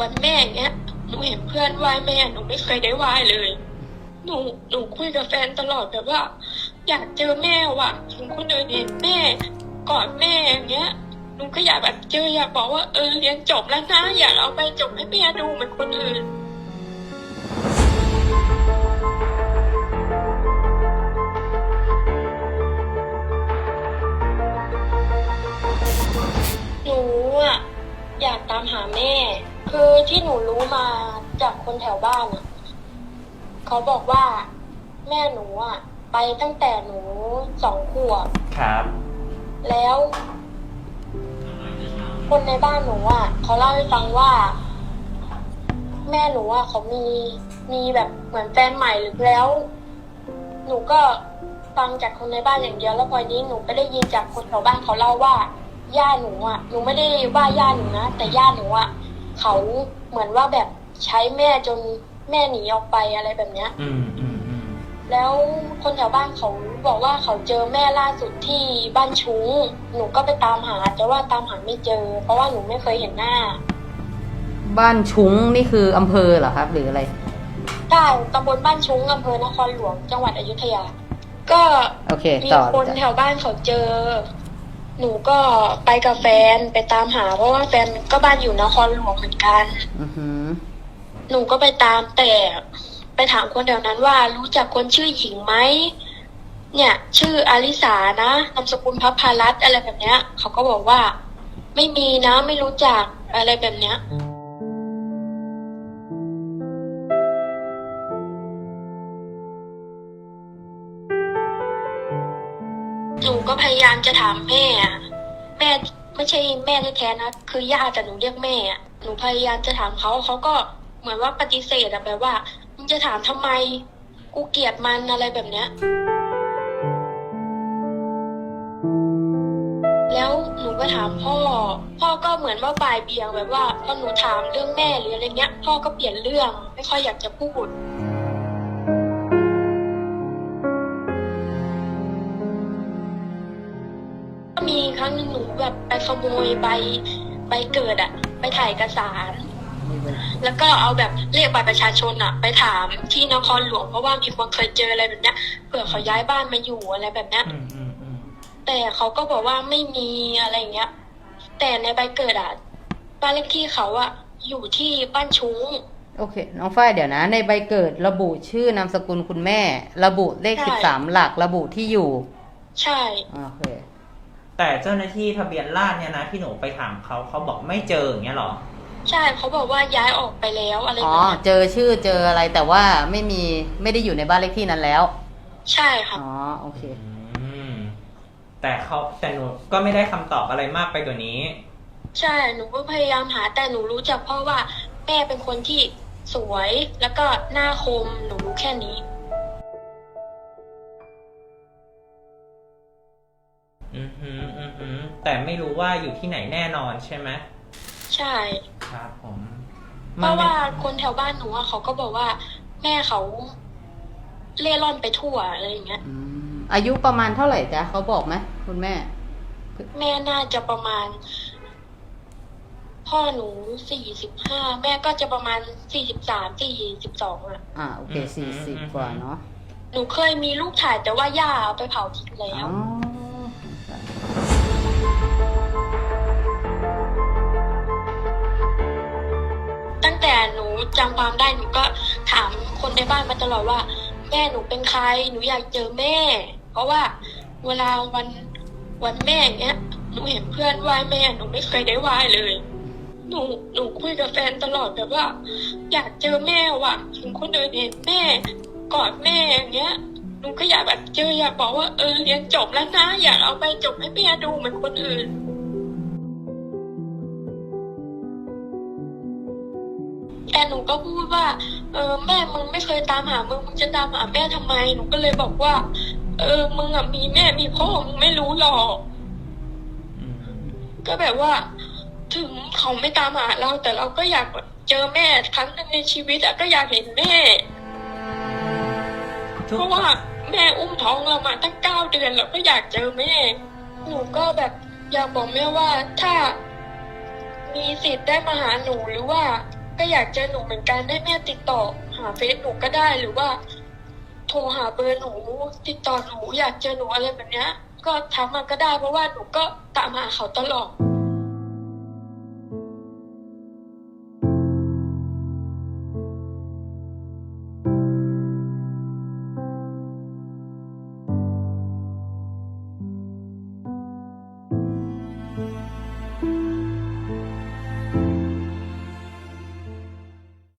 วันแม่เงี้ยหนูเห็นเพื่อนไหว้แม่หนูไม่เคยได้ไหว้เลย หนูหนูคุยกับแฟนตลอดแบบว่า อยากเจอแม่ว่ะถึงคนอื่นเห็นแม่กอดแม่อย่างเงี้ยหนูก็อยากแบบเจออยากบอกว่าเออเรียนจบแล้วนะอยากเอาไปจบให้แม่ดูเหมือนคนอื่น ที่หนูรู้มาจากคนแถวบ้านอะ เขาบอกว่าแม่หนูอะ ไปตั้งแต่หนูสองขวบครับ แล้ว คนในบ้านหนูอะเขาเล่าให้ฟังว่า แม่หนูอะเขามีมีแบบเหมือนแฟนใหม่หรือแล้ว หนูก็ฟังจากคนในบ้านอย่างเดียว แล้วพอนี้หนูก็ได้ยินจากคนแถวบ้านเขาเล่าว่าย่าหนูอะ หนูไม่ได้ว่าย่าหนูนะแต่ย่าหนูอะ เขา เหมือนว่าแบบใช้แม่จนแม่หนีออกไปอะไรแบบเนี้ย อืมอืมอืมแล้วคนแถวบ้านเขาบอกว่าเขาเจอแม่ล่าสุดที่บ้านชุ้งหนูก็ไปตามหา แต่ว่าตามหาไม่เจอ เพราะว่าหนูไม่เคยเห็นหน้าบ้านชุ้งนี่คืออำเภอเหรอครับ หรืออะไร ใช่ตำบลบ้านชุ้งอำเภอนครหลวงจังหวัดอยุธยา ก็โอเค มีต่อคนจ้ะแถวบ้านเขาเจอ หนูก็ไปกับแฟนไปตามหา เพราะว่าแฟนก็บ้านอยู่นครหลวงเหมือนกัน อือหือ หนูก็ไปตามแต่ไปถามคนแถวนั้นว่ารู้จักคนชื่อหญิงไหมเนี่ย ชื่ออาริสานะนามสกุลพัพารัตน์อะไรแบบเนี้ย เขาก็บอกว่า ไม่มีนะไม่รู้จักอะไรแบบเนี้ย ยายามจะถามแม่อะแม่ไม่ใช่แม่แท้ๆนะคือย่าแต่หนูเรียกแม่อะหนูพยายามจะถามเขาเขาก็เหมือนว่าปฏิเสธอะแบบว่ามึงจะถามทำไม กูเกลียดมันอะไรแบบเนี้ย แล้วหนูก็ถามพ่อ พ่อก็เหมือนว่าบ่ายเบี่ยงแบบว่าพอหนูถามเรื่องแม่หรืออะไรเงี้ย พ่อก็เปลี่ยนเรื่องไม่ค่อยอยากจะพูด มีครั้งหนึ่งหนูแบบไปขโมยใบใบเกิดอะไปถ่ายเอกสาร แล้วก็เอาแบบเลขบัตรประชาชนอะไปถามที่นครหลวงเพราะว่ามีคนเคยเจออะไรแบบเนี้ยเผื่อเขาย้ายบ้านมาอยู่อะไรแบบเนี้ย อืมอืมอืมแต่เขาก็บอกว่าไม่มีอะไรอย่างเงี้ย แต่ในใบเกิดอะบ้านเลขที่เขาอะอยู่ที่บ้านชุ้ง โอเค น้องฝ้ายเดี๋ยวนะ ในใบเกิดระบุชื่อนามสกุลคุณแม่ ระบุเลขใช่ สิบสามหลักระบุที่อยู่ใช่ โอเค แต่เจ้าหน้าที่ทะเบียนราษฎร์เนี่ยนะที่หนูไปถามเขาเขาบอกไม่เจออย่างเงี้ยเหรอ ใช่เขาบอกว่าย้ายออกไปแล้วอะไรอ๋แบอบเนี้ยเจอชื่อเจออะไรแต่ว่าไม่มีไม่ได้อยู่ในบ้านเลขที่นั้นแล้ว ใช่ค่ะ อ๋อ โอเค อืมแต่เขาแต่หนูก็ไม่ได้คำตอบอะไรมากไปกว่านี้ ใช่หนูก็พยายามหาแต่หนูรู้จักเพราะว่าแม่เป็นคนที่สวยแล้วก็หน้าคมหนูรู้แค่นี้ อือหืออือหือแต่ไม่รู้ว่าอยู่ที่ไหนแน่นอนใช่ไหมใช่ ครับผมเพราะว่าคนแถวบ้านหนูอะเขาก็บอกว่า แม่เขาเล่ร่อนไปทั่วอะไรอย่างเงี้ย อืมอายุประมาณเท่าไหร่จ๊ะเขาบอกไหมคุณแม่ แม่น่าจะประมาณ พ่อหนูสี่สิบห้าแม่ก็จะประมาณสี่สิบสามสี่สิบสองอะอ่าโอเคสี่สิบกว่าเนาะหนูเคยมีลูกถ่ายแต่ว่าย่าเอาไปเผาทิ้งแล้อ๋ว อ จำความได้หนูก็ถามคนในบ้านมาตลอดว่า แม่หนูเป็นใครหนูอยากเจอแม่ เพราะว่าเวลาวันวันแม่เงี้ยหนูเห็นเพื่อนไหว้แม่หนูไม่เคยได้ไหว้เลย หนูหนูคุยกับแฟนตลอดแบบว่า อยากเจอแม่ว่ะถึงคนอื่นเห็นแม่กอดแม่อย่างเงี้ยหนูก็อยากแบบเจออยากบอกว่าเออเรียนจบแล้วนะ อยากเอาไปจบให้แม่ดูเหมือนคนอื่น แฟนหนูก็พูดว่า เออ แม่มึงไม่เคยตามหามึงมึงจะตามหาแม่ทำไม หนูก็เลยบอกว่า เออ มึงอะมีแม่มีพ่อมึงไม่รู้หรอกอืมก็แบบว่า ถึงเขาไม่ตามหาเรา แต่เราก็อยากแบบเจอแม่ครั้งหนึ่งในชีวิตอะก็อยากเห็นแม่ทุกเพราะว่าแม่อุ้มท้องเรามาตั้งเก้าเดือนเราก็อยากเจอแม่ หนูก็แบบอยากบอกแม่ว่าถ้ามีสิทธิ์ได้มาหาหนูหรือว่า ก็อยากเจอหนูเหมือนกันให้แม่ติดต่อ หาเฟซหนูก็ได้หรือว่า โทรหาเบอร์หนู ติดต่อหนูอยากเจอหนูอะไรแบบเนี้ย ก็ทักมาก็ได้เพราะว่าหนูก็ตามหาเขาตลอด